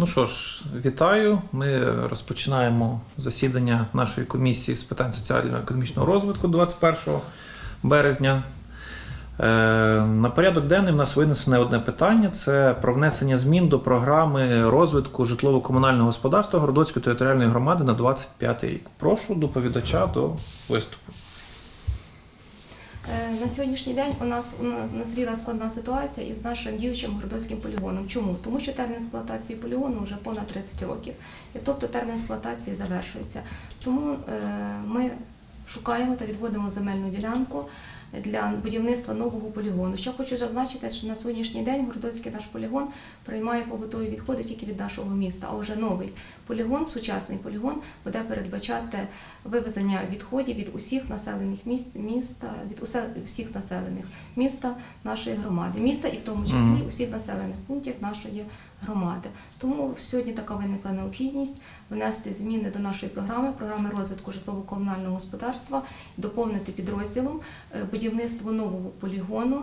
Ну що ж, вітаю. Ми розпочинаємо засідання нашої комісії з питань соціально-економічного розвитку 21 березня. Е, На порядок денний в нас винесене одне питання: це про внесення змін до програми розвитку житлово-комунального господарства Городоцької територіальної громади на 25 рік. Прошу доповідача до виступу. Е, На сьогоднішній день у нас назріла складна ситуація із нашим діючим городоцьким полігоном. Чому? Тому що термін експлуатації полігону вже понад 30 років, і тобто термін експлуатації завершується. Тому е, ми шукаємо та відводимо земельну ділянку для будівництва нового полігону. Що хочу зазначити, що на сьогоднішній день Городоцький наш полігон приймає побутові відходи тільки від нашого міста. А вже новий полігон, сучасний полігон, буде передбачати вивезення відходів від усіх населених місць міста, від усе- всіх населених міста нашої громади, міста і в тому числі усіх населених пунктів нашої громади. Тому сьогодні така виникла необхідність внести зміни до нашої програми, програми розвитку житлово-комунального господарства, доповнити підрозділом е, будівництво нового полігону.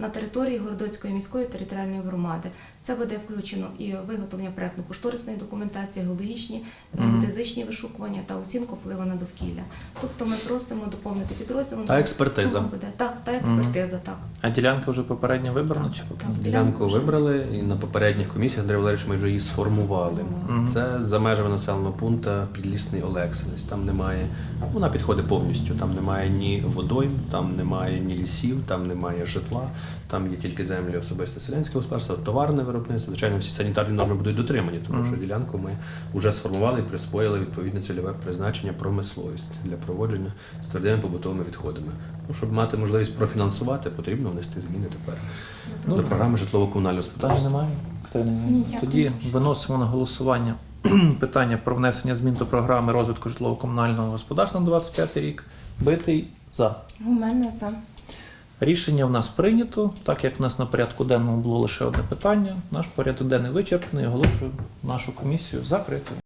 На території Городоцької міської територіальної громади це буде включено і виготовлення проектно-кошторисної документації, геологічні, геодезичні вишукування та оцінку впливу на довкілля. Тобто ми просимо доповнити підрозділом Та експертиза. Буде так, та експертиза, так. А ділянка вже попередньо вибрана Так, чи поки? так. Ділянку вибрали і на попередніх комісіях Андрій Валерійович ми вже її сформували. Мгм. Це за межами населеного пункту Підлісний Олексинець. Там немає, вона підходить повністю. Там немає ні водойм, там немає ні лісів, там немає житла, там є тільки землі особисте селянське господарство, товарне виробництво. Звичайно, всі санітарні норми будуть дотримані, тому що ділянку ми вже сформували і присвоїли відповідне цільове призначення промисловість для проводження з твердими побутовими відходами. Ну, щоб мати можливість профінансувати, потрібно внести зміни тепер Ну, до програми житлово-комунального господарства. немає? Ні. Тоді виносимо на голосування питання про внесення змін до програми розвитку житлово-комунального господарства на 25 рік. Битий за. У мене за. Рішення в нас прийнято. Так як в нас на порядку денному було лише одне питання, наш порядок денний вичерпаний. Оголошую нашу комісію закритою.